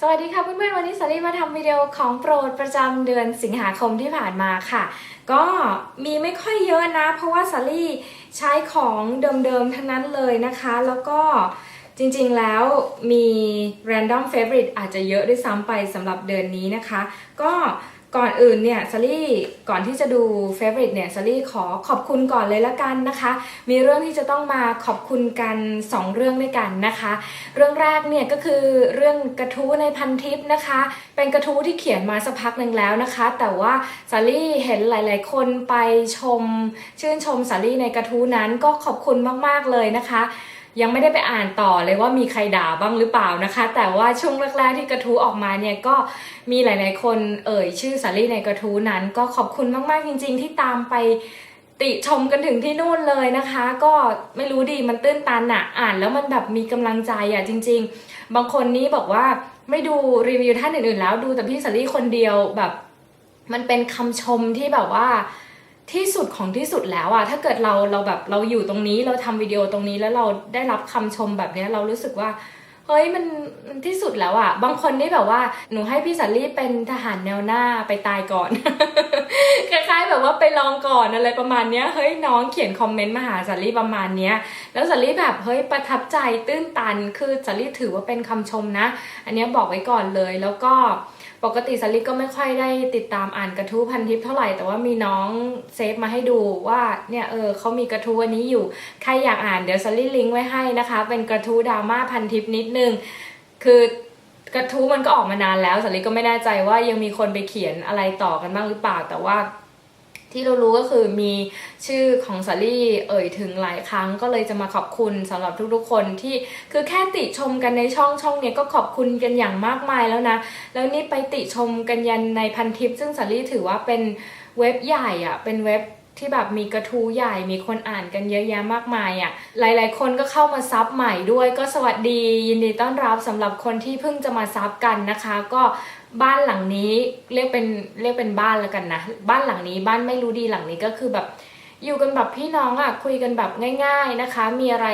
สวัสดีค่ะเพื่อนๆวันนี้สารีมาทำวิดีโอของโปรดประจำเดือนสิงหาคมที่ผ่านมาค่ะ ก็มีไม่ค่อยเยอะนะ เพราะว่าสารีใช้ของเดิมๆทั้งนั้นเลยนะคะ แล้วก็จริงๆแล้วมี random favorite อาจจะเยอะด้วยซ้ำไปสำหรับเดือนนี้นะคะ ก็ ก่อนอื่นเนี่ยสารี่ก่อนที่จะดู favorite เนี่ยสารี่ขอขอบคุณก่อนเลยละกันนะคะ มีเรื่องที่จะต้องมาขอบคุณกัน 2 เรื่องด้วยกันนะคะ เรื่องแรกเนี่ยก็คือเรื่องกระทู้ในพันทิปนะคะ เป็นกระทู้ที่เขียนมาสักพักหนึ่งแล้วนะคะ แต่ว่าสาลี่เห็นหลาย ๆ คนไปชม ชื่นชมสาลี่ในกระทู้นั้นก็ขอบคุณมาก ๆ เลยนะคะ ยังไม่ได้ไปอ่านต่อเลยว่ามีใครด่าบ้างหรือเปล่านะคะ แต่ว่าช่วงแรกๆที่กระทู้ออกมาเนี่ยก็มีหลาย ๆ คนเอ่ยชื่อสาลี่ในกระทู้นั้น ก็ขอบคุณมากๆจริง ๆ ที่ตามไปติชมกันถึงที่นู่นเลยนะคะ ก็ไม่รู้ดีมันตื้นตันอะอ่านแล้วมันแบบมีกำลังใจอะจริง ๆ บางคนนี้บอกว่าไม่ดูรีวิวท่านอื่นๆแล้วดูแต่พี่สาลี่คนเดียวแบบ มันเป็นคำชมที่แบบว่า ที่สุดของที่สุดแล้วอะถ้าเกิดเราเราแบบเราอยู่ตรงนี้เราทำวิดีโอตรงนี้แล้วเราได้รับคำชมแบบเนี้ยเรารู้สึกว่าเฮ้ยมันที่สุดแล้วอะบางคนนี่แบบว่าหนูให้พี่สัลลี่เป็นทหารแนวหน้าไปตายก่อน คล้ายๆแบบว่าไปลองก่อนอะไรประมาณเนี้ยเฮ้ยน้องเขียนคอมเมนต์มาหาสัลลี่ประมาณเนี้ยแล้วสัลลี่แบบเฮ้ยประทับใจตื้นตันคือสัลลี่ถือว่าเป็นคำชมนะ อันเนี้ยบอกไว้ก่อนเลยแล้วก็ ปกติสลิปก็ไม่ค่อยได้ติดตามอ่านกระทู้พันทิปเท่าไหร่แต่ว่ามีน้องเซฟมาให้ดูว่าเนี่ยเออเขามีกระทู้อันนี้อยู่ใครอยากอ่านเดี๋ยวสลิปลิงก์ไว้ให้นะคะ เป็นกระทู้ดราม่าพันทิปนิดนึง คือกระทู้มันก็ออกมานานแล้วสลิปก็ไม่แน่ใจว่ายังมีคนไปเขียนอะไรต่อกันบ้างหรือเปล่าแต่ว่า ที่เรารู้ก็คือมีชื่อของสาลี่เอ่ยถึงหลายครั้งก็เลยจะมาขอบคุณสำหรับทุกๆคนที่คือแค่ติชมกันในช่องช่องเนี้ยก็ขอบคุณกันอย่างมากมายแล้วนะ แล้วนี่ไปติชมกันยันในพันทิป ซึ่งสาลี่ถือว่าเป็นเว็บใหญ่อะเป็นเว็บที่แบบมีกระทู้ใหญ่มีคนอ่านกันเยอะแยะมากมายอะ หลายๆ คนก็เข้ามาซับใหม่ด้วย ก็สวัสดียินดีต้อนรับสำหรับคนที่เพิ่งจะมาซับกันนะคะ ก็บ้านหลังนี้เรียกเป็นเรียกเป็นบ้านแล้วกันนะ บ้านหลังนี้บ้านไม่รู้ดีหลังนี้ก็คือแบบ อยู่กันแบบพี่น้องอะ่ะคุยกันแบบง่าย ๆนะคะ มีอะไร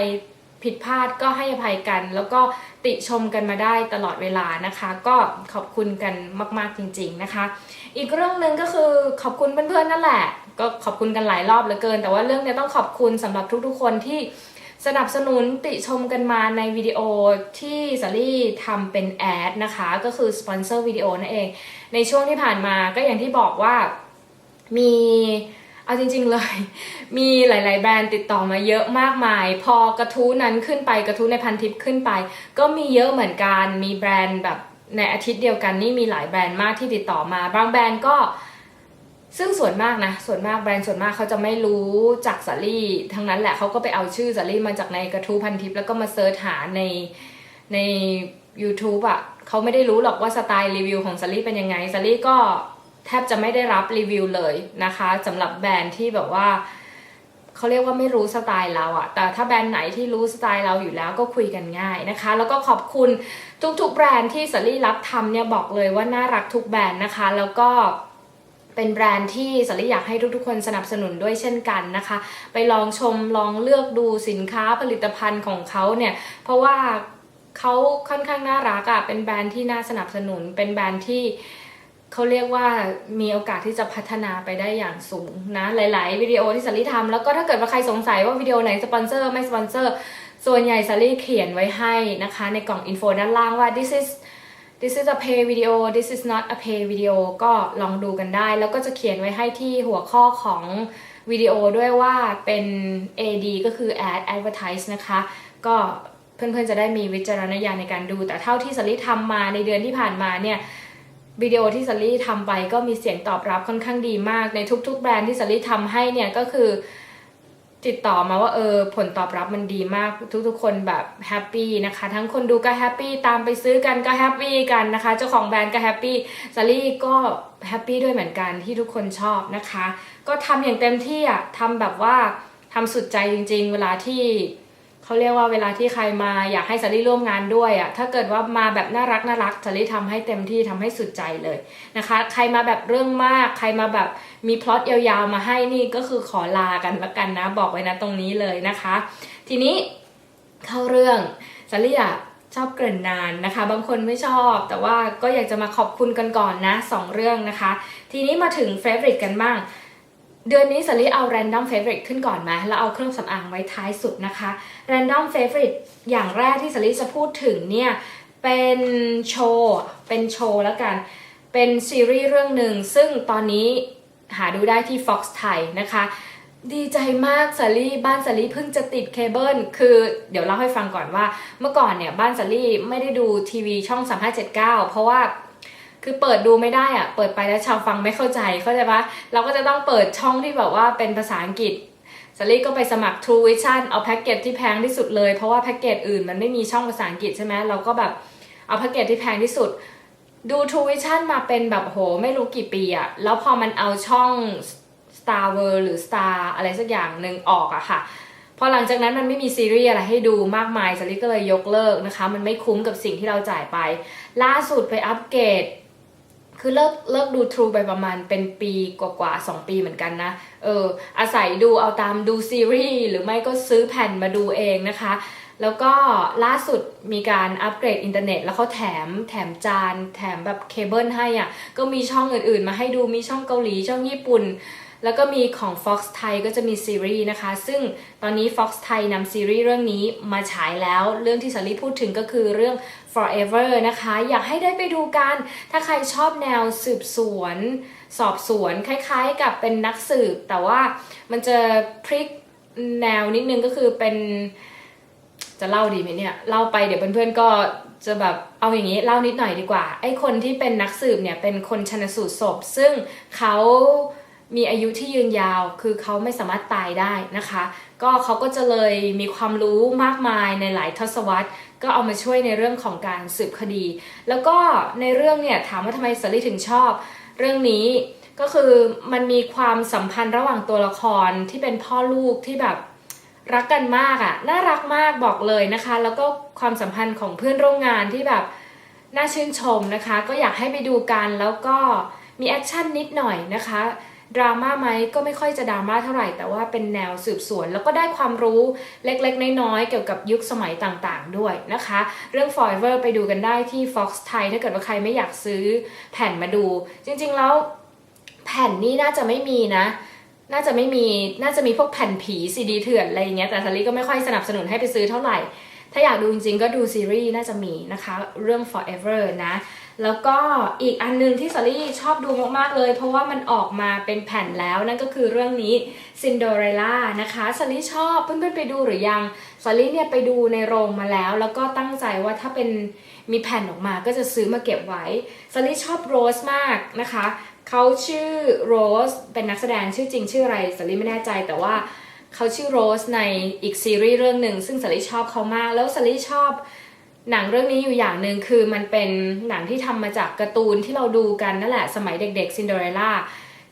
ผิดพลาดก็ให้อภัยกัน แล้วก็ติชมกันมาได้ตลอดเวลานะคะ ก็ขอบคุณกันมาก ๆจริง ๆนะคะ อีกเรื่องหนึ่งก็คือขอบคุณเพื่อนๆนั่นแหละ ก็ขอบคุณกันหลายรอบเหลือเกิน แต่ว่าเรื่องเนี้ยต้องขอบคุณสำหรับทุกๆคนที่ สนับสนุนติชมกันมาในวิดีโอที่สาลี่ทำเป็นแอดนะคะ ก็คือสปอนเซอร์วิดีโอนั่นเอง ในช่วงที่ผ่านมาก็อย่างที่บอกว่ามีเอาจริงๆเลย มีหลาย ๆ แบรนด์ติดต่อมาเยอะมากมาย พอกระทู้นั้นขึ้นไปกระทู้ในพันทิปขึ้นไป ก็มีเยอะเหมือนกันมีแบรนด์แบบในอาทิตย์เดียวกันนี่มีหลายแบรนด์มากที่ติดต่อมา บางแบรนด์ก็ ซึ่งส่วนมากนะส่วนมากแบรนด์ส่วนมากเขาจะไม่รู้จากสาลี่ทั้งนั้นแหละเขาก็ไปเอาชื่อสาลี่มาจากในกระทู้พันทิปแล้วก็มาเซิร์ชหาในใน YouTube อะ่ะเขาไม่ได้รู้หรอกว่าสไตล์รีวิวของสาลี่เป็นยังไงสาลี่ก็แทบจะไม่ได้รับรีวิวเลยนะคะสำหรับแบรนด์ที่แบบว่าเขาเรียกว่าไม่รู้สไตล์เราอะแต่ถ้าแบรนด์ไหนที่รู้สไตล์เราอยู่แล้วก็คุยกันง่ายนะคะ แล้วก็ขอบคุณทุกๆแบรนด์ที่สาลี่รับทำเนี่ยบอกเลยว่าน่ารักทุกแบรนด์นะคะ แล้วก็ เป็นแบรนด์ที่สาริอยากให้ทุกๆ คนสนับสนุนด้วยเช่นกันนะคะ ไปลองชมลองเลือกดูสินค้าผลิตภัณฑ์ของเขาเนี่ย เพราะว่าเขาค่อนข้างน่ารักอะ่ะเป็นแบรนด์ที่น่าสนับสนุน เป็นแบรนด์ที่เขาเรียกว่ามีโอกาสที่จะพัฒนาไปได้อย่างสูงนะ หลาย ๆ วิดีโอที่สาริทำแล้วก็ถ้าเกิดว่าใครสงสัยว่าวิดีโอไหนสปอนเซอร์ไม่สปอนเซอร์ส่วนใหญ่สาริเขียนไว้ให้นะคะ ในกล่องอินโฟด้านล่างว่า this is this is a pay video this is not a pay video ก็ลองดูกันได้ แล้วก็จะเขียนไว้ให้ที่หัวข้อของวิดีโอด้วยว่าเป็น AD ก็คือ ad advertise นะคะ ก็เพื่อนๆจะได้มีวิจารณญาณในการดู แต่เท่าที่สลิทำมาในเดือนที่ผ่านมาเนี่ยวิดีโอที่สลิทำไปก็มีเสียงตอบรับค่อนข้างดีมากในทุกๆ แบรนด์ที่สลิทำให้เนี่ยก็คือ ติดต่อมาว่าเออผลตอบรับมันดีมากทุกๆคนแบบแฮปปี้นะคะ ทั้งคนดูก็แฮปปี้ตามไปซื้อกันก็แฮปปี้กันนะคะ เจ้าของแบรนด์ก็แฮปปี้ซารี่ก็แฮปปี้ด้วยเหมือนกันที่ทุกคนชอบนะคะ ก็ทำอย่างเต็มที่อะทำแบบว่าทำสุดใจจริง ๆ เวลาที่เขาเรียกว่าเวลาที่ใครมาอยากให้ซารี่ร่วมงานด้วยอะ ถ้าเกิดว่ามาแบบน่ารักน่ารักซารี่ทำให้เต็มที่ทำให้สุดใจเลยนะคะ ใครมาแบบเรื่องมาก ใครมาแบบ มีพล็อตยาวๆมาให้นี่ก็คือขอลากันละกันนะ บอกไว้นะตรงนี้เลยนะคะ ทีนี้เข้าเรื่องซารี่อะชอบเกริ่นนานนะคะ บางคนไม่ชอบ แต่ว่าก็อยากจะมาขอบคุณกันก่อนนะสองเรื่องนะคะ ทีนี้มาถึง favorite กันบ้าง เดือนนี้สลิเอา random favorite ขึ้นก่อนไหมแล้วเอาเครื่องสำอางไว้ท้ายสุดนะคะ random favorite อย่างแรกที่สลิจะพูดถึงเนี่ย เป็นโชว์ เป็นโชว์แล้วกัน เป็นซีรีส์เรื่องหนึ่งซึ่งตอนนี้ หาดูได้ที่ Fox ไทยนะคะ ดีใจมากสาลี่บ้านสาลี่เพิ่งจะติดเคเบิลคือเดี๋ยวเล่าให้ฟังก่อนว่า เมื่อก่อนเนี่ยบ้านสาลี่ไม่ได้ดูทีวีช่อง 3579 เพราะว่าคือเปิดดูไม่ได้อะเปิดไปแล้วชาวฟังไม่เข้าใจเข้าใจปะเราก็จะต้องเปิดช่องที่แบบว่าเป็นภาษาอังกฤษสาลี่ก็ไปสมัคร True Vision เอาแพ็กเกจที่แพงที่สุดเลย เพราะว่าแพ็กเกจอื่นมันไม่มีช่องภาษาอังกฤษใช่ไหมเราก็แบบเอาแพ็กเกจที่แพงที่สุด ดู True Vision มาเป็นแบบโหไม่รู้กี่ปีอะแล้วพอมันเอาช่อง Star World หรือ Star อะไรสักอย่างหนึ่งออกอะค่ะ พอหลังจากนั้นมันไม่มีซีรีส์อะไรให้ดูมากมายสลิก็เลยยกเลิกนะคะ มันไม่คุ้มกับสิ่งที่เราจ่ายไป ล่าสุดไปอัปเกรดคือเลิกเลิกดู True ไปประมาณเป็นปีกว่าๆสองปีเหมือนกันนะ เอออาศัยดูเอาตามดูซีรีส์หรือไม่ก็ซื้อแผ่นมาดูเองนะคะแล้วก็ล่าสุดมีการอัปเกรดอินเทอร์เน็ต แล้วเขาแถมแถมจาน แถมแบบเคเบิลให้อะก็มีช่องอื่นๆ มาให้ดูมีช่องเกาหลีช่องญี่ปุ่น แล้วก็มีของ Fox ไทยก็จะมีซีรีส์นะคะ ซึ่งตอนนี้ Fox ไทยนำซีรีส์เรื่องนี้มาฉายแล้ว เรื่องที่สารีพูดถึงก็คือเรื่อง Forever นะคะ อยากให้ได้ไปดูกัน ถ้าใครชอบแนวสืบสวน สอบสวนคล้ายๆกับเป็นนักสืบ แต่ว่ามันจะพลิกแนวนิดนึงก็คือเป็น จะเล่าดีไหมเนี่ยเล่าไปเดี๋ยวเพื่อนๆก็จะแบบเอาอย่างนี้เล่านิดหน่อยดีกว่าไอ้คนที่เป็นนักสืบเนี่ยเป็นคนชันสูตรศพ ซึ่งเขามีอายุที่ยืนยาว คือเขาไม่สามารถตายได้นะคะ ก็เขาก็จะเลยมีความรู้มากมายในหลายทศวรรษ ก็เอามาช่วยในเรื่องของการสืบคดี แล้วก็ในเรื่องเนี่ยถามว่าทำไมสลีถึงชอบ เรื่องนี้ก็คือมันมีความสัมพันธ์ระหว่างตัวละครที่เป็นพ่อลูกที่แบบ รักกันมากอะ่ะน่ารักมากบอกเลยนะคะ แล้วก็ความสัมพันธ์ของเพื่อนร่วมงานที่แบบน่าชื่นชมนะคะ ก็อยากให้ไปดูกันแล้วก็มีแอคชั่นนิดหน่อยนะคะดราม่าไหมก็ไม่ค่อยจะดราม่าเท่าไหร่ แต่ว่าเป็นแนวสืบสวน แล้วก็ได้ความรู้เล็กๆ น้อยๆ เกี่ยวกับยุคสมัยต่างๆ ด้วยนะคะ เรื่อง Forever ไปดูกันได้ที่ Fox ไทยถ้าเกิดว่าใครไม่อยากซื้อแผ่นมาดู จริงๆแล้วแผ่นนี่น่าจะไม่มีนะ น่าจะไม่มีน่าจะมีพวกแผ่นผีซีดีเถื่อนอะไรอย่างเงี้ยแต่ซารีก็ไม่ค่อยสนับสนุนให้ไปซื้อเท่าไหร่ ถ้าอยากดูจริงๆก็ดูซีรีส์น่าจะมีนะคะเรื่อง forever นะ แล้วก็อีกอันหนึงที่ซารีชอบดูมากๆเลย เพราะว่ามันออกมาเป็นแผ่นแล้วนั่นก็คือเรื่องนี้ Cinderella นะคะซารีชอบเพื่อนๆไปดูหรือยังซารีเนี่ยไปดูในโรงมาแล้ว แล้วก็ตั้งใจว่าถ้าเป็นมีแผ่นออกมาก็จะซื้อมาเก็บไว้ซารีชอบโรสมากนะคะ เขาชื่อโรสเป็นนักแสดงชื่อจริงชื่ออะไรสลีไม่แน่ใจแต่ว่าเขาชื่อโรสในอีกซีรีส์เรื่องหนึ่งซึ่งสลีชอบเขามาก แล้วสลีชอบหนังเรื่องนี้อยู่อย่างหนึ่งคือมันเป็นหนังที่ทำมาจากการ์ตูนที่เราดูกันนั่นแหละสมัยเด็กๆซินเดอเรลล่า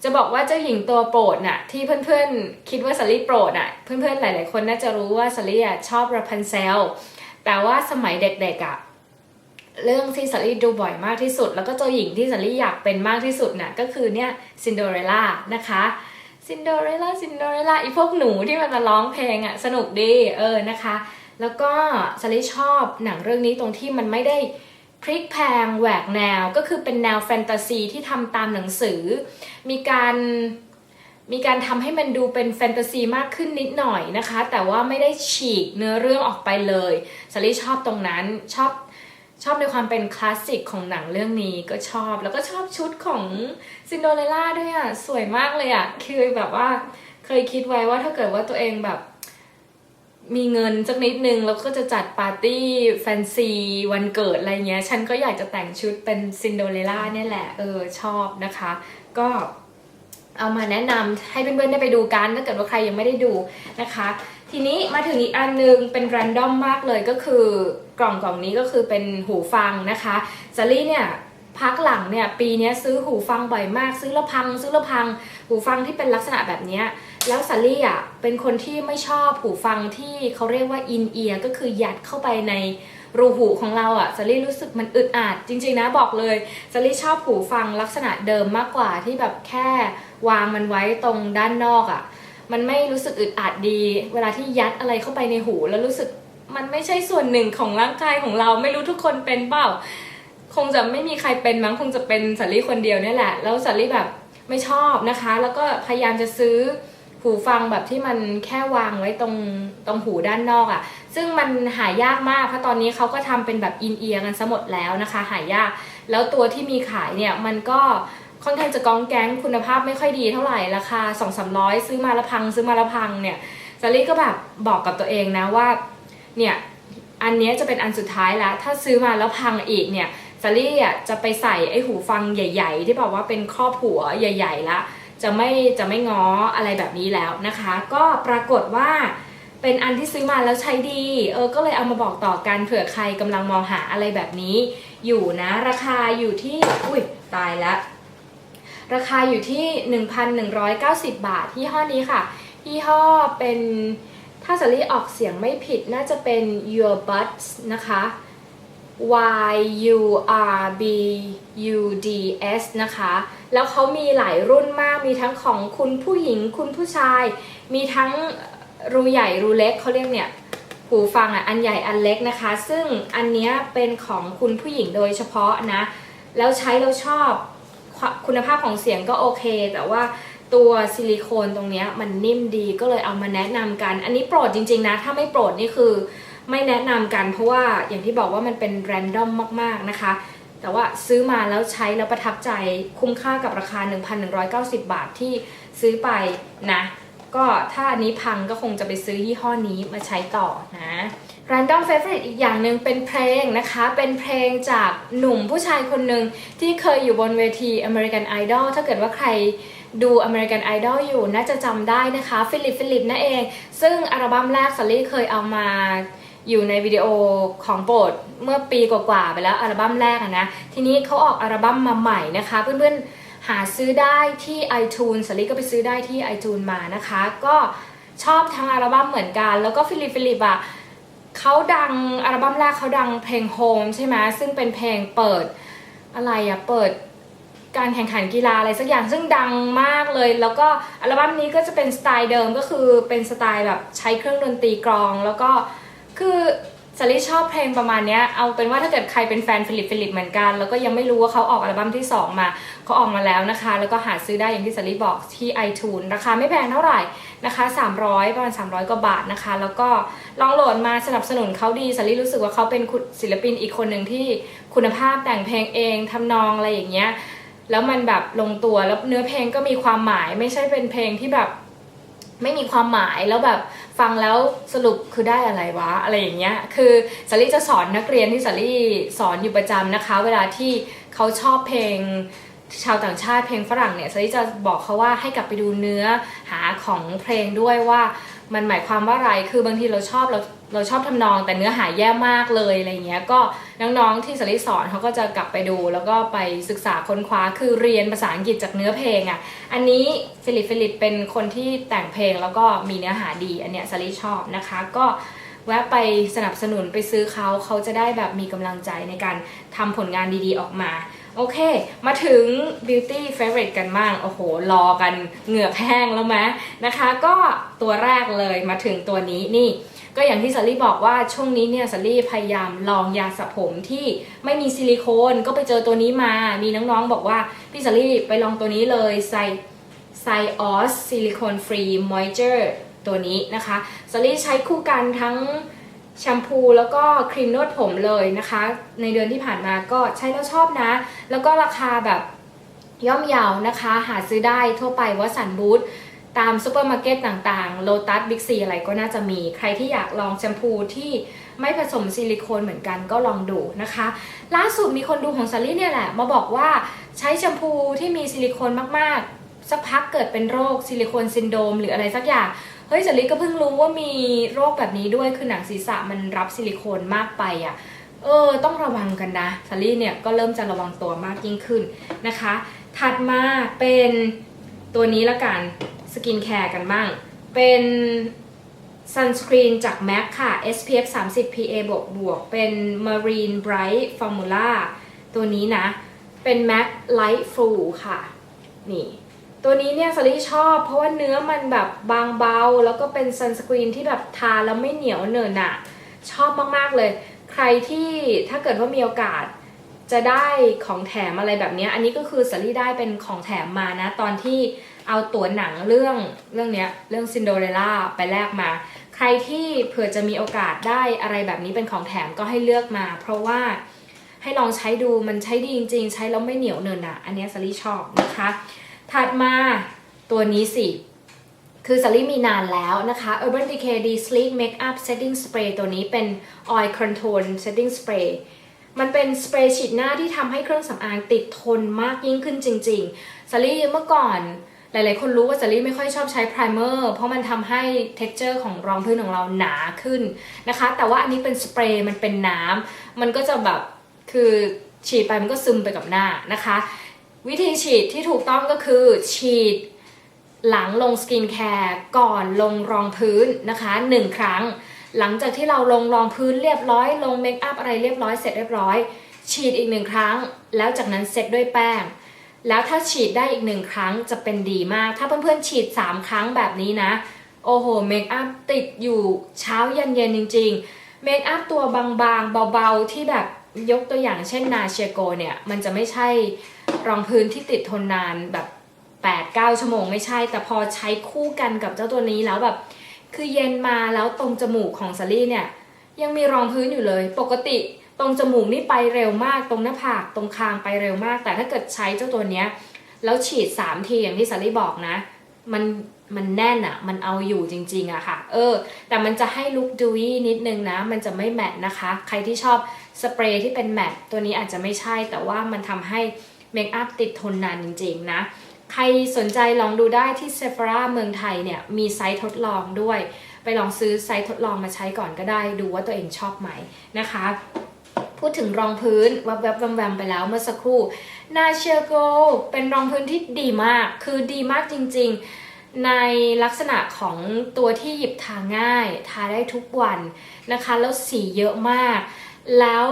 จะบอกว่าเจ้าหญิงตัวโปรดน่ะที่เพื่อนๆคิดว่าสลีโปรดน่ะเพื่อนๆหลายๆคนน่าจะรู้ว่าสลีอะชอบราพันเซลแต่ว่าสมัยเด็กๆอะ เรื่องที่สารีดูบ่อยมากที่สุด แล้วก็เจ้าหญิงที่สารีอยากเป็นมากที่สุดน่ะก็คือเนี่ยซินโดเรลล่านะคะซินโดเรลล่าซินโดเรลล่าอีพวกหนูที่มันมาร้องเพลงอะสนุกดีเออนะคะ แล้วก็สารีชอบหนังเรื่องนี้ตรงที่มันไม่ได้พลิกแพลงแหวกแนวก็คือเป็นแนวแฟนตาซีที่ทำตามหนังสือ มีการมีการทำให้มันดูเป็นแฟนตาซีมากขึ้นนิดหน่อยนะคะ แต่ว่าไม่ได้ฉีกเนื้อเรื่องออกไปเลยสารีชอบตรงนั้นชอบ ชอบในความเป็นคลาสสิกของหนังเรื่องนี้ก็ชอบแล้วก็ชอบชุดของซินโดเรลล่าด้วยอะสวยมากเลยอะคือแบบว่าเคยคิดไว้ว่าถ้าเกิดว่าตัวเองแบบ มีเงินสักนิดนึงแล้วก็จะจัดปาร์ตี้แฟนซีวันเกิดอะไรเงี้ย ฉันก็อยากจะแต่งชุดเป็นซินโดเรลล่าเนี่ยแหละเออชอบนะคะ ก็เอามาแนะนำให้เพื่อนๆได้ไปดูกันถ้าเกิดว่าใครยังไม่ได้ดูนะคะ ทีนี้มาถึงอีกอันนึงเป็นแรนดอมมากเลยก็คือ กล่องกล่องนี้ก็คือเป็นหูฟังนะคะซารี่เนี่ยพักหลังเนี่ยปีนี้ซื้อหูฟังบ่อยมาก ซื้อละพัง ซื้อละพัง หูฟังที่เป็นลักษณะแบบนี้แล้วซารี่อะเป็นคนที่ไม่ชอบหูฟังที่เขาเรียกว่าอินเอียร์ก็คือยัดเข้าไปในรูหูของเราอะซารี่รู้สึกมันอึดอัดจริงๆนะบอกเลยซารี่ชอบหูฟังลักษณะเดิมมากกว่าที่แบบแค่วางมันไว้ตรงด้านนอกอะมันไม่รู้สึกอึดอัดดี เวลาที่ยัดอะไรเข้าไปในหูแล้วรู้สึก มันไม่ใช่ส่วนหนึ่งของร่างกายของเราไม่รู้ทุกคนเป็นเปล่า คงจะไม่มีใครเป็นมั้งคงจะเป็นสาลี่คนเดียวเนี่ยแหละ แล้วสาลี่แบบไม่ชอบนะคะ แล้วก็พยายามจะซื้อหูฟังแบบที่มันแค่วางไว้ตรงตรงหูด้านนอกอะ่ะ ซึ่งมันหายากมากเพราะตอนนี้เขาก็ทำเป็นแบบอินเอียร์กันซะหมดแล้วนะคะ หายาก แล้วตัวที่มีขายเนี่ยมันก็ค่อนข้างจะกองแก๊งคุณภาพไม่ค่อยดีเท่าไหร่ราคา2 3 0 0ซื้อมาละพังซื้อมาละพังเนี่ยสาลี่ก็แบบบอกกับตัวเองนะว่า เนี่ยอันนี้จะเป็นอันสุดท้ายแล้ว ถ้าซื้อมาแล้วพังอีกเนี่ยซารี่อะจะไปใส่ไอ้หูฟังใหญ่ ๆ ที่บอกว่าเป็นครอบหัวใหญ่ ๆ ละ จะไม่จะไม่ง้ออะไรแบบนี้แล้วนะคะ ก็ปรากฏว่าเป็นอันที่ซื้อมาแล้วใช้ดี เออ ก็เลยเอามาบอกต่อกันเผื่อใครกำลังมองหาอะไรแบบนี้ อยู่นะ ราคาอยู่ที่ อุ้ยตายแล้วราคาอยู่ที่ 1,190 บาทยี่ห้อนี้ค่ะยี่ห้อเป็น ถ้าสาลี่ออกเสียงไม่ผิดน่าจะเป็น Your Buds นะคะ Y U R B U D S นะคะ แล้วเขามีหลายรุ่นมาก มีทั้งของคุณผู้หญิง คุณผู้ชาย มีทั้งรูใหญ่รูเล็กเขาเรียกเนี่ยหูฟังอะอันใหญ่อันเล็กนะคะ ซึ่งอันเนี้ยเป็นของคุณผู้หญิงโดยเฉพาะนะ แล้วใช้แล้วชอบคุณภาพของเสียงก็โอเค แต่ว่า ตัวซิลิโคนตรงนี้มันนิ่มดีก็เลยเอามาแนะนำกัน อันนี้โปรดจริง ๆ นะ ถ้าไม่โปรดนี่คือไม่แนะนำกัน เพราะว่าอย่างที่บอกว่ามันเป็นแรนดอมมากๆนะคะ แต่ว่าซื้อมาแล้วใช้แล้วประทับใจคุ้มค่ากับราคา 1,190 บาทที่ซื้อไปนะ ก็ถ้าอันนี้พังก็คงจะไปซื้อยี่ห้อนี้มาใช้ต่อนะ Random Favorite อีกอย่างหนึ่งเป็นเพลงนะคะ เป็นเพลงจากหนุ่มผู้ชายคนหนึ่งที่เคยอยู่บนเวที American Idol ถ้าเกิดว่าใคร ดู American Idol อยู่น่าจะจำได้นะคะฟิลิปฟิลิปนั่นเอง ซึ่งอัลบั้มแรกสลลี่เคยเอามาอยู่ในวิดีโอของโปรดเมื่อปีกว่าๆไปแล้วอัลบั้มแรกนะ ทีนี้เขาออกอัลบั้มมาใหม่นะคะ เพื่อนๆหาซื้อได้ที่ iTunes สลลี่ก็ไปซื้อได้ที่ iTunes มานะคะ ก็ชอบทั้งอัลบั้มเหมือนกัน แล้วก็ฟิลิปฟิลิปอะเขาดังอัลบั้มแรกเขาดังเพลง Home ใช่ไหมซึ่งเป็นเพลงเปิดอะไรอะเปิด การแข่งขันกีฬาอะไรสักอย่างซึ่งดังมากเลย แล้วก็อัลบั้มนี้ก็จะเป็นสไตล์เดิมก็คือเป็นสไตล์แบบใช้เครื่องดนตรีกลอง แล้วก็คือสลิชอบเพลงประมาณนี้เอาเป็นว่าถ้าเกิดใครเป็นแฟนฟิลิปฟิลิปเหมือนกัน แล้วก็ยังไม่รู้ว่าเขาออกอัลบั้มที่ 2 มาเขาออกมาแล้วนะคะ แล้วก็หาซื้อได้อย่างที่สลิบอกที่ iTunes ราคาไม่แพงเท่าไหร่นะคะ 300 ประมาณ 300 กว่าบาทนะคะ แล้วก็ลองโหลดมาสนับสนุนเขาดีสลิรู้สึกว่าเขาเป็นศิลปินอีกคนหนึ่งที่คุณภาพแต่งเพลงเองทำนองอะไรอย่างเงี้ย แล้วมันแบบลงตัวแล้วเนื้อเพลงก็มีความหมาย ไม่ใช่เป็นเพลงที่แบบ ไม่มีความหมายแล้วแบบฟังแล้วสรุปคือได้อะไรวะอะไรอย่างเงี้ย คือสาลี่จะสอนนักเรียนที่สาลี่สอนอยู่ประจำนะคะ เวลาที่เขาชอบเพลงชาวต่างชาติเพลงฝรั่งเนี่ยสาลี่จะบอกเขาว่าให้กลับไปดูเนื้อหาของเพลงด้วยว่ามันหมายความว่าอะไร คือบางทีเราชอบเรา เราชอบทำนองแต่เนื้อหาแย่มากเลยอะไรเงี้ย ก็น้องๆที่สลิสอนเขาก็จะกลับไปดู แล้วก็ไปศึกษาค้นคว้าคือเรียนภาษาอังกฤษจากเนื้อเพลงอะ่ะ อันนี้ฟิลิปฟิลิปเป็นคนที่แต่งเพลงแล้วก็มีเนื้อหาดี อันเนี้ยสลิชอบนะคะ ก็แวะไปสนับสนุนไปซื้อเขาเขาจะได้แบบมีกำลังใจในการทำผลงานดีๆออกมา โอเค มาถึง beauty favorite กันบ้าง โอ้โห รอกันเหงือกแห้งแล้วไหมนะคะ ก็ตัวแรกเลยมาถึงตัวนี้นี่ ก็อย่างที่สลี่บอกว่าช่วงนี้เนี่ยสลี่พยายามลองยาสระผมที่ไม่มีซิลิโคนก็ไปเจอตัวนี้มา มีน้องๆบอกว่าพี่สลี่ไปลองตัวนี้เลยไซไซออสซิลิโคนฟรีมอยเจอร์ตัวนี้นะคะสลี่ใช้คู่กันทั้งแชมพูแล้วก็ครีมนวดผมเลยนะคะ ในเดือนที่ผ่านมาก็ใช้แล้วชอบนะ แล้วก็ราคาแบบย่อมเยาวนะคะ หาซื้อได้ทั่วไปวัสันบูธ ตามซูเปอร์มาร์เก็ตต่างๆ โลตัสบิ๊กซีอะไรก็น่าจะมี ใครที่อยากลองแชมพูที่ไม่ผสมซิลิโคนเหมือนกันก็ลองดูนะคะ ล่าสุดมีคนดูของซารี่เนี่ยแหละ มาบอกว่าใช้แชมพูที่มีซิลิโคนมากๆ สักพักเกิดเป็นโรคซิลิโคนซินโดรมหรืออะไรสักอย่าง เฮ้ยสลิก็เพิ่งรู้ว่ามีโรคแบบนี้ด้วย คือหนังศีรษะมันรับซิลิโคนมากไปอะเออต้องระวังกันนะสลี่เนี่ยก็เริ่มจะระวังตัวมากยิ่งขึ้นนะคะ ถัดมาเป็นตัวนี้ละกัน สกินแคร์กันบ้าง เป็นซันสกรีนจาก MAC ค่ะ SPF 30 PA บวกบวก เป็น Marine Bright Formula ตัวนี้นะ เป็น MAC Light Full ค่ะ นี่ ตัวนี้เนี่ยสลีชอบ เพราะว่าเนื้อมันแบบบางเบา แล้วก็เป็นซันสกรีนที่แบบทาแล้วไม่เหนียวเหนอะหนะชอบมาก ๆ เลย ใครที่ถ้าเกิดว่ามีโอกาส จะได้ของแถมอะไรแบบนี้ อันนี้ก็คือสลี่ได้เป็นของแถมมานะ ตอนที่เอาตั๋วหนังเรื่องเรื่องเนี้ยเรื่องซินโดเรล่าไปแลกมา ใครที่เผื่อจะมีโอกาสได้อะไรแบบนี้เป็นของแถมก็ให้เลือกมา เพราะว่าให้ลองใช้ดูมันใช้ดีจริง ๆ ใช้แล้วไม่เหนียวเนินอะอันนี้สลี่ชอบนะคะ ถัดมาตัวนี้สิ คือสลี่มีนานแล้วนะคะ Urban Decay D Sleek Makeup Setting Spray ตัวนี้เป็น Oil Control Setting Spray มันเป็นสเปรย์ฉีดหน้าที่ทำให้เครื่องสำอางติดทนมากยิ่งขึ้นจริงๆสลี่เมื่อก่อนหลายๆ คนรู้ว่าสลี่ไม่ค่อยชอบใช้ไพรเมอร์เพราะมันทำให้ texture ของรองพื้นของเราหนาขึ้นนะคะ แต่ว่าอันนี้เป็นสเปรย์มันเป็นน้ำมันก็จะแบบคือฉีดไปมันก็ซึมไปกับหน้านะคะ วิธีฉีดที่ถูกต้องก็คือฉีดหลังลงสกินแคร์ก่อนลงรองพื้นนะคะหนึ่งครั้ง หลังจากที่เราลงรองพื้นเรียบร้อย ลงเมคอัพอะไรเรียบร้อยเสร็จเรียบร้อย ฉีดอีกหนึ่งครั้ง แล้วจากนั้นเซ็ตด้วยแป้ง แล้วถ้าฉีดได้อีกหนึ่งครั้งจะเป็นดีมาก ถ้าเพื่อนๆฉีด 3 ครั้งแบบนี้นะ โอ้โหเมคอัพติดอยู่เช้าเย็นๆจริงๆเมคอัพตัวบางๆ เบาๆ ที่แบบยกตัวอย่างเช่นนาเชโกเนี่ย มันจะไม่ใช่รองพื้นที่ติดทนนานแบบ8 9 ชั่วโมงไม่ใช่ แต่พอใช้คู่กันกับเจ้าตัวนี้แล้วแบบ คือเย็นมาแล้วตรงจมูกของซารี่เนี่ย ยังมีรองพื้นอยู่เลย ปกติตรงจมูกนี่ไปเร็วมาก ตรงหน้าผากตรงคางไปเร็วมาก แต่ถ้าเกิดใช้เจ้าตัวเนี้ย แล้วฉีด 3 ทีอย่างที่ซารี่บอกนะ มันมันแน่นอะมันเอาอยู่จริงๆอะค่ะ เออ แต่มันจะให้ลุคดูวี่นิดนึงนะ มันจะไม่แมทนะคะ ใครที่ชอบสเปรย์ที่เป็นแมทตัวนี้อาจจะไม่ใช่ แต่ว่ามันทำให้เมคอัพติดทนนานจริงๆนะ ใครสนใจลองดูได้ที่ Sephora เมืองไทยเนี่ยมีไซต์ทดลองด้วย ไปลองซื้อไซต์ทดลองมาใช้ก่อนก็ได้ ดูว่าตัวเองชอบไหมนะคะ พูดถึงรองพื้นแวบๆแวมๆไปแล้วเมื่อสักครู่นาเชียโกเป็นรองพื้นที่ดีมาก คือดีมากจริง ๆ ในลักษณะของตัวที่หยิบทาง่าย ทาได้ทุกวันนะคะ แล้วสีเยอะมาก แล้ว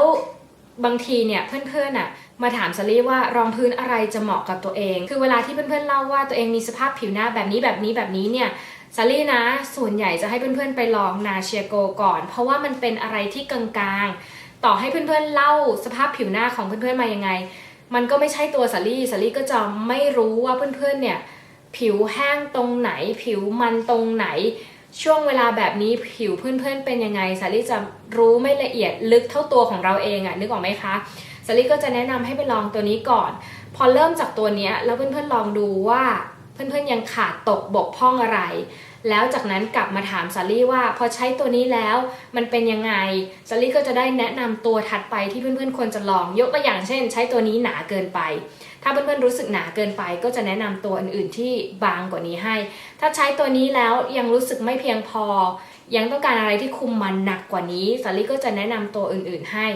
บางทีเนี่ยเพื่อนๆอะ มาถามซารี่ว่ารองพื้นอะไรจะเหมาะกับตัวเอง คือเวลาที่เพื่อนๆเล่าว่าตัวเองมีสภาพผิวหน้าแบบนี้แบบนี้แบบนี้เนี่ยซารี่นะ ส่วนใหญ่จะให้เพื่อนๆไปลองนาเชียโกก่อน เพราะว่ามันเป็นอะไรที่กลางๆ ต่อให้เพื่อนๆเล่าสภาพผิวหน้าของเพื่อนๆมายังไง มันก็ไม่ใช่ตัวสาลี่สาลี่ก็จะไม่รู้ว่าเพื่อนๆเนี่ยผิวแห้งตรงไหน ผิวมันตรงไหน ช่วงเวลาแบบนี้ผิวเพื่อนๆเป็นยังไงสาลี่จะรู้ไม่ละเอียดลึกเท่าตัวของเราเองอะนึกออกไหมคะ สาลี่ก็จะแนะนำให้ไปลองตัวนี้ก่อน พอเริ่มจากตัวนี้แล้วเพื่อนๆลองดูว่าเพื่อนๆยังขาดตกบกพร่องอะไร แล้วจากนั้นกลับมาถามซาลี่ว่าพอใช้ตัวนี้แล้วมันเป็นยังไงซาลี่ก็จะได้แนะนำตัวถัดไปที่เพื่อนๆควรจะลอง ยกตัวอย่างเช่น ใช้ตัวนี้หนาเกินไป ถ้าเพื่อนๆรู้สึกหนาเกินไป ก็จะแนะนำตัวอื่นๆที่บางกว่านี้ให้ ถ้าใช้ตัวนี้แล้วยังรู้สึกไม่เพียงพอ ยังต้องการอะไรที่คุมมันหนักกว่านี้ซาลี่ก็จะแนะนำตัวอื่นๆให้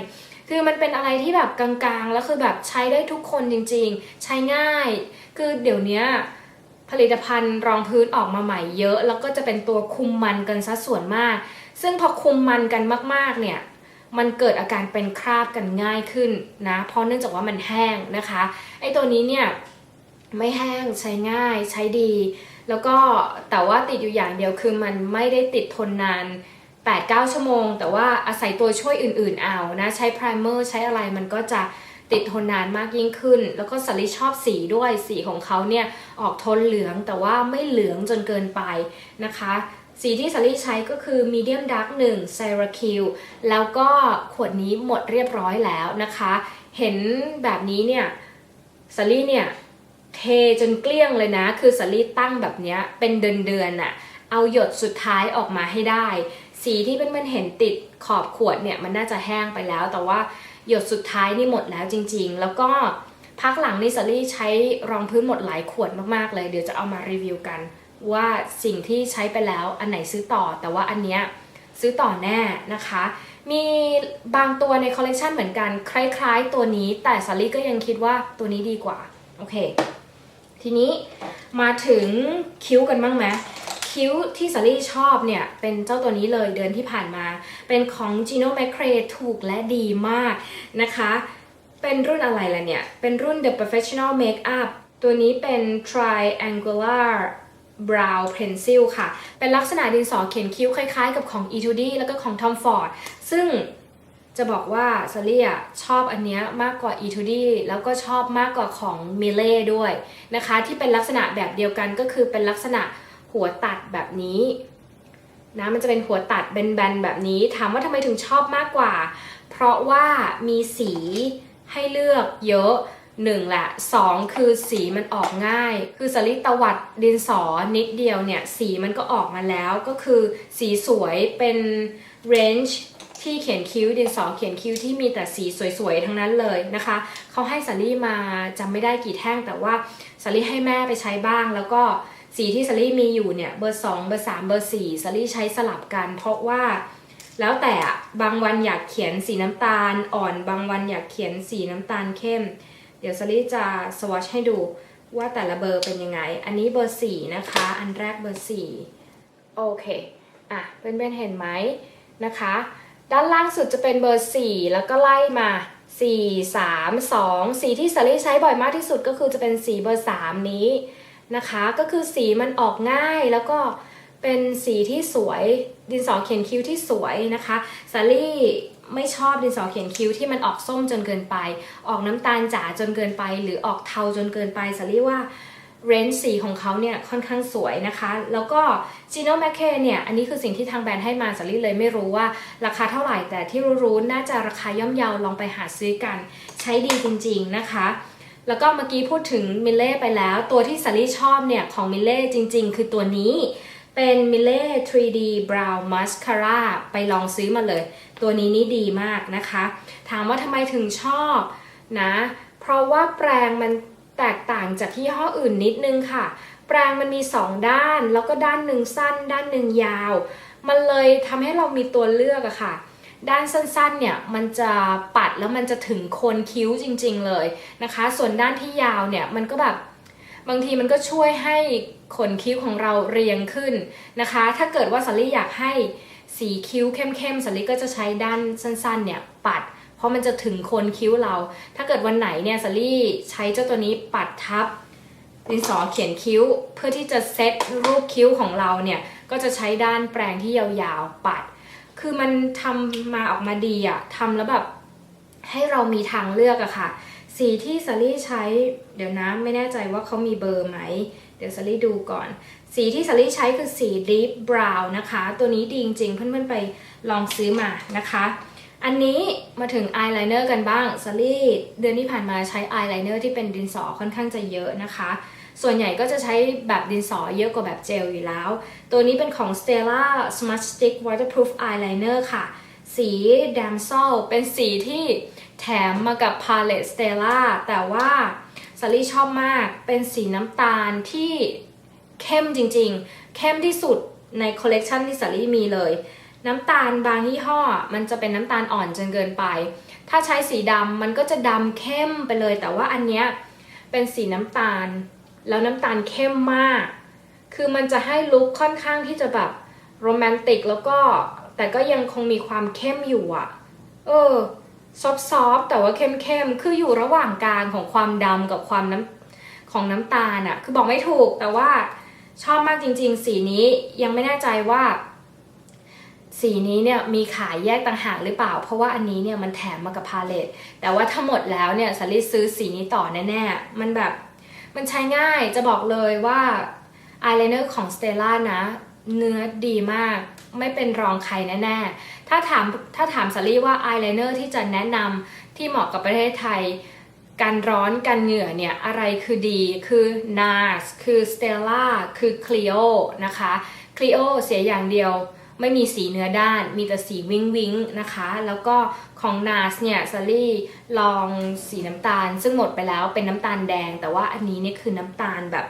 คือมันเป็นอะไรที่แบบกลางๆ แล้วคือแบบใช้ได้ทุกคนจริงๆ ใช้ง่าย คือเดี๋ยวนี้ผลิตภัณฑ์รองพื้นออกมาใหม่เยอะ แล้วก็จะเป็นตัวคุมมันกันซะส่วนมาก ซึ่งพอคุมมันกันมากๆเนี่ยมันเกิดอาการเป็นคราบกันง่ายขึ้นนะเพราะเนื่องจากว่ามันแห้งนะคะไอ้ตัวนี้เนี่ยไม่แห้งใช้ง่ายใช้ดี แล้วก็แต่ว่าติดอยู่อย่างเดียวคือมันไม่ได้ติดทนนาน 8-9 ชั่วโมง แต่ว่าอาศัยตัวช่วยอื่นๆเอานะ ใช้ไพรเมอร์ใช้อะไรมันก็จะติดทนนานมากยิ่งขึ้น แล้วก็สลิชอบสีด้วยสีของเขาเนี่ยออกโทนเหลืองแต่ว่าไม่เหลืองจนเกินไปนะคะ สีที่สลิใช้ก็คือ Medium Dark 1 c y r a q u e แล้วก็ขวดนี้หมดเรียบร้อยแล้วนะคะ เห็นแบบนี้เนี่ยสลิเนี่ยเทจนเกลี้ยงเลยนะ คือสลิตั้งแบบเนี้ยเป็นเดือนๆน่ะ เอาหยดสุดท้ายออกมาให้ได้ สีที่เป็นมันเห็นติดขอบขวดเนี่ยมันน่าจะแห้งไปแล้ว แต่ว่าหยดสุดท้ายนี่หมดแล้วจริง ๆ แล้วก็พักหลังนี่สลี่ใช้รองพื้นหมดหลายขวดมากๆเลย เดี๋ยวจะเอามารีวิวกัน ว่าสิ่งที่ใช้ไปแล้วอันไหนซื้อต่อ แต่ว่าอันเนี้ยซื้อต่อแน่นะคะ มีบางตัวในคอลเลกชันเหมือนกัน คล้ายๆตัวนี้ แต่สลี่ก็ยังคิดว่าตัวนี้ดีกว่า โอเค ทีนี้มาถึงคิ้วกันบ้างไหม คิ้วที่สลี่ชอบเนี่ย เป็นเจ้าตัวนี้เลยเดือนที่ผ่านมา เป็นของ Gino McCrae ถูกและดีมากนะคะ เป็นรุ่นอะไรล่ะเนี่ย เป็นรุ่น The Professional Makeup ตัวนี้เป็น Triangular Brow Pencil ค่ะ เป็นลักษณะดินสอเขียนคิ้วคล้ายๆ กับของ Etude แล้วก็ของ Tom Ford ซึ่งจะบอกว่าซารี่ชอบอันเนี้ยมากกว่า Etude แล้วก็ชอบมากกว่าของ m i l l ด้วยนะคะ ที่เป็นลักษณะแบบเดียวกันก็คือเป็นลักษณะ หัวตัดแบบนี้นะมันจะเป็นหัวตัดแบนๆแบบนี้ ถามว่าทำไมถึงชอบมากกว่า เพราะว่ามีสีให้เลือกเยอะหนึ่งแหละสองคือสีมันออกง่าย คือสลิดตวัดดินสอนิดเดียวเนี่ย สีมันก็ออกมาแล้วก็คือสีสวยเป็นเรนจ์ที่เขียนคิ้วดินสอเขียนคิ้วที่มีแต่สีสวยๆ ทั้งนั้นเลยนะคะเขาให้สาลี่มาจำไม่ได้กี่แท่งแต่ว่าสาลี่ให้แม่ไปใช้บ้างแล้วก็ สีที่สาลี่มีอยู่เนี่ยเบอร์ 2 เบอร์ 3 เบอร์4สาลี่ใช้สลับกัน เพราะว่าแล้วแต่บางวันอยากเขียนสีน้ำตาลอ่อนบางวันอยากเขียนสีน้ำตาลเข้ม เดี๋ยวสลี่จะสวอชให้ดูว่าแต่ละเบอร์เป็นยังไง อันนี้เบอร์ 4 นะคะ อันแรกเบอร์ 4 โอเค อะเพื่อนๆเห็นไหมนะคะ ด้านล่างสุดจะเป็นเบอร์ 4 แล้วก็ไล่มา 4 3 2 สีที่สลี่ใช้บ่อยมากที่สุดก็คือจะเป็นสีเบอร์ 3 นี้ นะคะ ก็คือสีมันออกง่ายแล้วก็เป็นสีที่สวยดินสอเขียนคิ้วที่สวยนะคะสาลี่ไม่ชอบดินสอเขียนคิ้วที่มันออกส้มจนเกินไป ออกน้ำตาลจ๋าจนเกินไป หรือออกเทาจนเกินไปสาลี่ว่าเรนจ์สีของเขาเนี่ยค่อนข้างสวยนะคะ แล้วก็ Gino m a c k e เนี่ย อันนี้คือสิ่งที่ทางแบรนด์ให้มาสาลี่เลยไม่รู้ว่าราคาเท่าไหร่แต่ที่รู้ๆ น่าจะราคาย่อมเยาลองไปหาซื้อกัน ใช้ดีจริงๆนะคะ แล้วก็เมื่อกี้พูดถึงมิเล่ไปแล้ว ตัวที่สาลี่ชอบเนี่ยของมิเล่จริงๆ คือตัวนี้เป็นมิเล่ 3D Brow Mascara ไปลองซื้อมาเลย ตัวนี้นี่ดีมากนะคะ ถามว่าทำไมถึงชอบนะ เพราะว่าแปรงมันแตกต่างจากยี่ห้ออื่นนิดนึงค่ะ แปรงมันมี 2 ด้าน แล้วก็ด้านหนึ่งสั้น ด้านหนึ่งยาว มันเลยทำให้เรามีตัวเลือกอะค่ะ ด้านสั้นๆเนี่ยมันจะปัดแล้วมันจะถึงคนคิ้วจริง ๆเลยนะคะ ส่วนด้านที่ยาวเนี่ยมันก็แบบบางทีมันก็ช่วยให้ขนคิ้วของเราเรียงขึ้นนะคะ ถ้าเกิดว่าสลี่อยากให้สีคิ้วเข้มๆสลี่ก็จะใช้ด้านสั้นๆเนี่ยปัด เพราะมันจะถึงคนคิ้วเรา ถ้าเกิดวันไหนเนี่ยสลี่ใช้เจ้าตัวนี้ปัดทับดินสอเขียนคิ้วเพื่อที่จะเซตรูปคิ้วของเราเนี่ยก็จะใช้ด้านแปรงที่ยาวๆปัด คือมันทำมาออกมาดีอะทำแล้วแบบให้เรามีทางเลือกอะค่ะ สีที่สลี่ใช้ เดี๋ยวนะไม่แน่ใจว่าเขามีเบอร์ไหม เดี๋ยวสลี่ดูก่อน สีที่สลี่ใช้คือสี Deep Brown นะคะ ตัวนี้ดีจริงๆ เพื่อนๆไปลองซื้อมานะคะ อันนี้มาถึงอายไลเนอร์กันบ้างสลี่เดือนที่ผ่านมาใช้อายไลเนอร์ที่เป็นดินสอค่อนข้างจะเยอะนะคะ ส่วนใหญ่ก็จะใช้แบบดินสอเยอะกว่าแบบเจลอยู่แล้ว ตัวนี้เป็นของ Stella Smart Stick Waterproof Eyeliner ค่ะ สี Damsel เป็นสีที่แถมมากับ Palette Stella แต่ว่าสลี่ชอบมาก เป็นสีน้ำตาลที่เข้มจริงๆ เข้มที่สุดในคอลเลกชันที่สลี่มีเลย น้ำตาลบางยี่ห้อ มันจะเป็นน้ำตาลอ่อนจนเกินไป ถ้าใช้สีดำมันก็จะดำเข้มไปเลย แต่ว่าอันเนี้ยเป็นสีน้ำตาล แล้วน้ำตาลเข้มมาก คือมันจะให้ลุคค่อนข้างที่จะแบบโรแมนติกแล้วก็แต่ก็ยังคงมีความเข้มอยู่อะเออซอฟซอฟแต่ว่าเข้มๆ คืออยู่ระหว่างกลางของความดำกับความน้ำของน้ำตาลอะคือบอกไม่ถูกแต่ว่าชอบมากจริงๆ สีนี้ยังไม่แน่ใจว่า สีนี้เนี่ยมีขายแยกต่างหากหรือเปล่า เพราะว่าอันนี้เนี่ยมันแถมมากับพาเลตแต่ว่าถ้าหมดแล้วเนี่ยสลิดซื้อสีนี้ต่อแน่ๆ มันแบบ มันใช้ง่ายจะบอกเลยว่าอายไลเนอร์ของ Stella นะ เนื้อดีมาก ไม่เป็นรองใครแน่ๆ ถ้าถามถ้าถามสลี่ว่าอายไลเนอร์ที่จะแนะนำที่เหมาะกับประเทศไทยการร้อนกันเหงื่อเนี่ย อะไรคือดีคือ NARS คือ Stella คือ Clio นะคะ Clio เสียอย่างเดียว ไม่มีสีเนื้อด้าน มีแต่สีวิงวิงนะคะ แล้วก็ของ NARS เนี่ยซารี่ลองสีน้ำตาล ซึ่งหมดไปแล้วเป็นน้ำตาลแดง แต่ว่าอันนี้เนี่ยคือน้ำตาลแบบ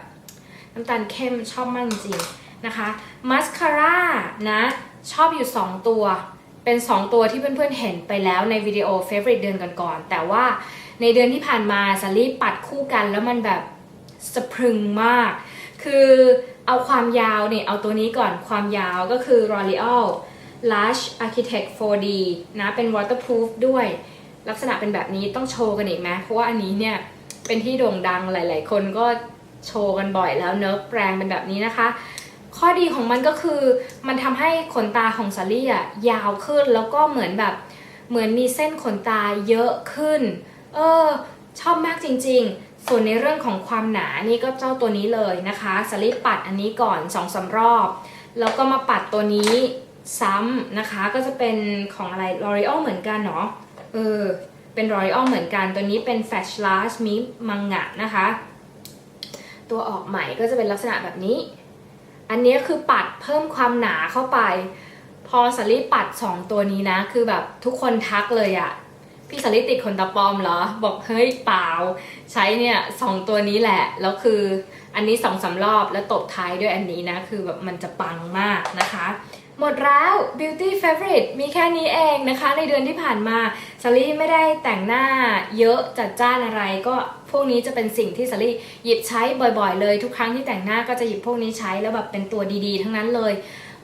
น้ำตาลเข้มชอบมากจริงๆนะคะมัสคาร่านะ ชอบอยู่ 2 ตัว เป็น 2 ตัวที่เพื่อนๆเห็นไปแล้วในวิดีโอ Favorite เดือนก่อนๆแต่ว่าในเดือนที่ผ่านมาซารี่ปัดคู่กันแล้วมันแบบสะพรึงมาก คือ เอาความยาวเนี่ยเอาตัวนี้ก่อนความยาวก็คือ L'Oreal Lush Architect 4D นะ เป็น waterproof ด้วย ลักษณะเป็นแบบนี้ต้องโชว์กันอีกไหมเพราะว่าอันนี้เนี่ย เป็นที่โด่งดังหลาย ๆ คนก็โชว์กันบ่อยแล้วเนอะแปลงเป็นแบบนี้นะคะ ข้อดีของมันก็คือมันทำให้ขนตาของซารี่อะยาวขึ้นแล้วก็เหมือนแบบเหมือนมีเส้นขนตาเยอะขึ้น เออ ชอบมากจริง ๆ ส่วนในเรื่องของความหนานี่ก็เจ้าตัวนี้เลยนะคะซารี่ปัดอันนี้ก่อน2อสารอบแล้วก็มาปัดตัวนี้ซ้ำนะคะก็จะเป็นของอะไร L'Oreal เหมือนกันเนาะเออเป็น L'Oreal เหมือนกันตัวนี้เป็น f a s h l a s h Mi Manga นะคะ ตัวออกใหม่ก็จะเป็นลักษณะแบบนี้ อันนี้คือปัดเพิ่มความหนาเข้าไป พอสลิปัด 2 ตัวนี้นะ คือแบบทุกคนทักเลยอะ พี่สลิติดขนตาปลอมเหรอ บอกเฮ้ยเปล่า ใช้เนี่ยสองตัวนี้แหละ แล้วคืออันนี้สองสามรอบแล้วตบท้ายด้วยอันนี้นะ คือแบบมันจะปังมากนะคะ หมดแล้ว beauty favorite มีแค่นี้เองนะคะ ในเดือนที่ผ่านมาสลี่ไม่ได้แต่งหน้าเยอะจัดจ้านอะไรก็พวกนี้จะเป็นสิ่งที่สลี่หยิบใช้บ่อยๆ เลย ทุกครั้งที่แต่งหน้าก็จะหยิบพวกนี้ใช้แล้วแบบเป็นตัวดีๆ ทั้งนั้นเลย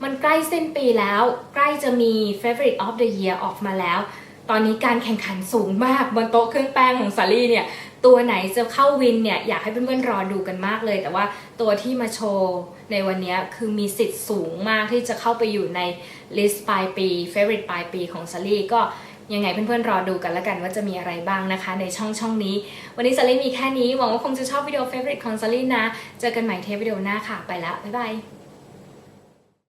มันใกล้สิ้นปีแล้ว ใกล้จะมี favorite of the year ออกมาแล้ว ตอนนี้การแข่งขันสูงมากบนโต๊ะเครื่องแป้งของสาลี่เนี่ยตัวไหนจะเข้าวินเนี่ยอยากให้เพื่อนๆรอดูกันมากเลย แต่ว่าตัวที่มาโชว์ในวันนี้คือมีสิทธิ์สูงมากที่จะเข้าไปอยู่ในลิสต์ปลายปี favorite ปลายปีของสาลี่ก็ยังไงเพื่อนๆรอดูกันแล้วกันว่าจะมีอะไรบ้างนะคะ ในช่องช่องนี้ วันนี้สาลี่มีแค่นี้หวังว่าคงจะชอบวิดีโอ favorite ของสาลี่นะ เจอกันใหม่เทปวิดีโอหน้าค่ะไปแล้วบ๊ายบาย